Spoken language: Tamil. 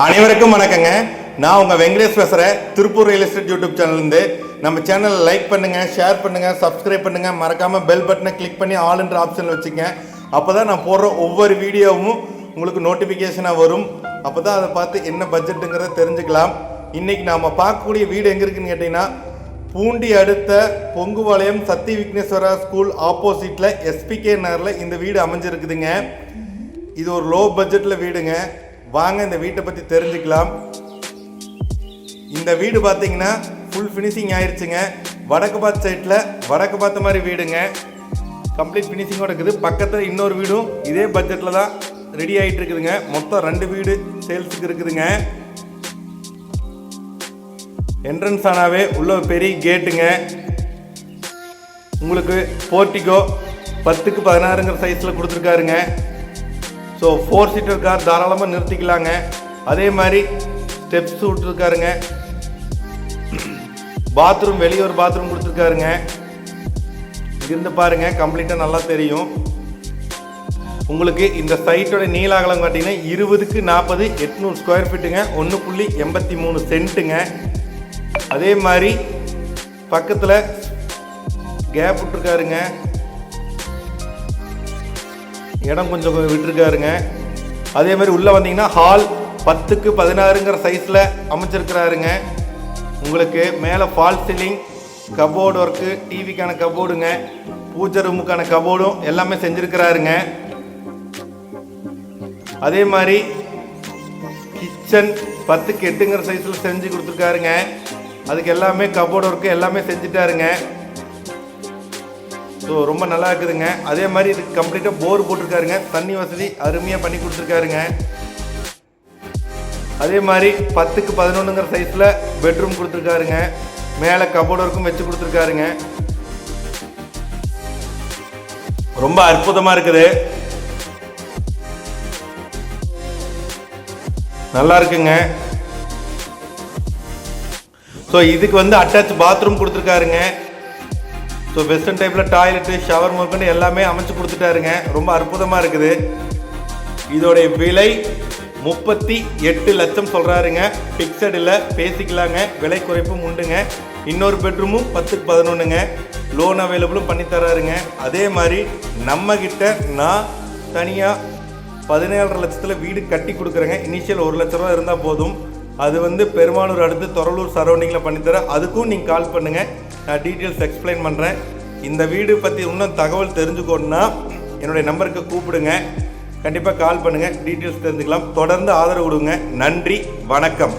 அனைவருக்கும் வணக்கங்க. நான் உங்கள் வெங்கடேஷ் பேசுகிறேன் திருப்பூர் ரியல் எஸ்டேட் யூடியூப் சேனல்லேருந்து நம்ம சேனலை லைக் பண்ணுங்கள் ஷேர் பண்ணுங்கள் சப்ஸ்கிரைப் பண்ணுங்கள் மறக்காமல் பெல் பட்டனை கிளிக் பண்ணி ஆல்ன்ற ஆப்ஷனில் வச்சுங்க அப்போ தான் நான் போடுற ஒவ்வொரு வீடியோவும் உங்களுக்கு நோட்டிஃபிகேஷனாக வரும். அப்போ தான் அதை பார்த்து என்ன பட்ஜெட்டுங்கிறத தெரிஞ்சுக்கலாம். இன்றைக்கி நாம் பார்க்கக்கூடிய வீடு எங்கே இருக்குன்னு கேட்டிங்கன்னா பூண்டி அடுத்த பொங்குபாளையம் சத்தி விக்னேஸ்வரா ஸ்கூல் ஆப்போசிட்டில் எஸ்பிகே நகரில் இந்த வீடு அமைஞ்சிருக்குதுங்க. இது ஒரு லோ பட்ஜெட்டில் வீடுங்க. வாங்க இந்த வீட்டை பற்றி தெரிஞ்சுக்கலாம். இந்த வீடு பார்த்தீங்கன்னா ஃபுல் ஃபினிஷிங் ஆயிடுச்சுங்க வடக்கு பார்த்த சைட்டில் வடக்கு பார்த்த மாதிரி வீடுங்க. கம்ப்ளீட் ஃபினிஷிங்கோட இருக்குது. பக்கத்தில் இன்னொரு வீடும் இதே பட்ஜெட்டில் தான் ரெடி ஆகிட்டு இருக்குதுங்க. மொத்தம் ரெண்டு வீடு சேல்ஸுக்கு இருக்குதுங்க. என்ட்ரன்ஸ் ஆனாவே உள்ள பெரிய கேட்டுங்க உங்களுக்கு போர்ட்டிகோ பத்துக்கு பதினாறுங்கிற சைஸில் கொடுத்துருக்காருங்க. ஸோ ஃபோர் சீட்டர் கார் தாராளமாக நிறுத்திக்கலாங்க. அதே மாதிரி ஸ்டெப்ஸ் விட்டுருக்காருங்க பாத்ரூம் வெளியே ஒரு பாத்ரூம் கொடுத்துருக்காருங்க. இருந்து பாருங்க கம்ப்ளீட்டாக நல்லா தெரியும். உங்களுக்கு இந்த சைட்டோட நீள அகலம் பார்த்தீங்கன்னா இருபதுக்கு நாற்பது எட்நூறு ஸ்கொயர் ஃபீட்டுங்க ஒன்று புள்ளி எண்பத்தி மூணு சென்ட்டுங்க அதே மாதிரி பக்கத்தில் கேப் விட்டுருக்காருங்க. இடம் கொஞ்சம் விட்டுருக்காருங்க. அதே மாதிரி உள்ளே வந்தீங்கன்னா ஹால் பத்துக்கு பதினாறுங்கிற சைஸில் அமைச்சிருக்கிறாருங்க. உங்களுக்கு மேலே ஃபால் சீலிங் கபோர்டு ஒர்க்கு டிவிக்கான கபோர்டுங்க பூஜை ரூமுக்கான கபோர்டும் எல்லாமே செஞ்சுருக்கிறாருங்க. அதே மாதிரி கிச்சன் பத்துக்கு எட்டுங்கிற சைஸில் செஞ்சு கொடுத்துருக்காருங்க. அதுக்கு எல்லாமே கபோர்டு ஒர்க்கு எல்லாமே செஞ்சுட்டாருங்க. ஸோ ரொம்ப நல்லா இருக்குதுங்க. அதே மாதிரி இது கம்ப்ளீட்டாக போர் போட்டிருக்காருங்க. தண்ணி வசதி அருமையாக பண்ணி கொடுத்துருக்காருங்க. அதே மாதிரி பத்துக்கு பதினொன்றுங்கிற சைஸில் பெட்ரூம் கொடுத்துருக்காருங்க. மேலே கபோர்டு ஒர்க்கும் வச்சு கொடுத்துருக்காருங்க. ரொம்ப அற்புதமாக இருக்குது. நல்லா இருக்குங்க. ஸோ இதுக்கு வந்து அட்டாச் பாத்ரூம் கொடுத்துருக்காருங்க. ஸோ வெஸ்டர்ன் டைப்பில் டாய்லெட்டு ஷவர் முதற்கொண்டு எல்லாமே அமைச்சு கொடுத்துட்டாருங்க. ரொம்ப அற்புதமாக இருக்குது. இதோடைய விலை முப்பத்தி எட்டு லட்சம் சொல்கிறாருங்க ஃபிக்ஸடில் பேசிக்கலாங்க. விலை குறைப்பும் உண்டுங்க. இன்னொரு பெட்ரூமும் பத்துக்கு பதினொன்றுங்க லோன் அவைலபிளும் பண்ணித்தராருங்க அதே மாதிரி நம்மக்கிட்ட நான் தனியாக பதினேழரை லட்சத்தில் வீடு கட்டி கொடுக்குறேங்க. இனிஷியல் ஒரு லட்ச ரூபா இருந்தால் போதும். அது வந்து பெருமானூர் அடுத்து தொரலூர் சரௌண்டிங்கில் பண்ணித்தரேன். அதுக்கும் நீங்கள் கால் பண்ணுங்கள் நான் டீட்டெயில்ஸ் எக்ஸ்பிளைன் பண்ணுறேன் இந்த வீடு பற்றி இன்னும் தகவல் தெரிஞ்சுக்கணுன்னா என்னுடைய நம்பருக்கு கூப்பிடுங்க. கண்டிப்பாக கால் பண்ணுங்கள் டீட்டெயில்ஸ் தெரிஞ்சுக்கலாம். தொடர்ந்து ஆதரவு கொடுங்க. நன்றி. வணக்கம்.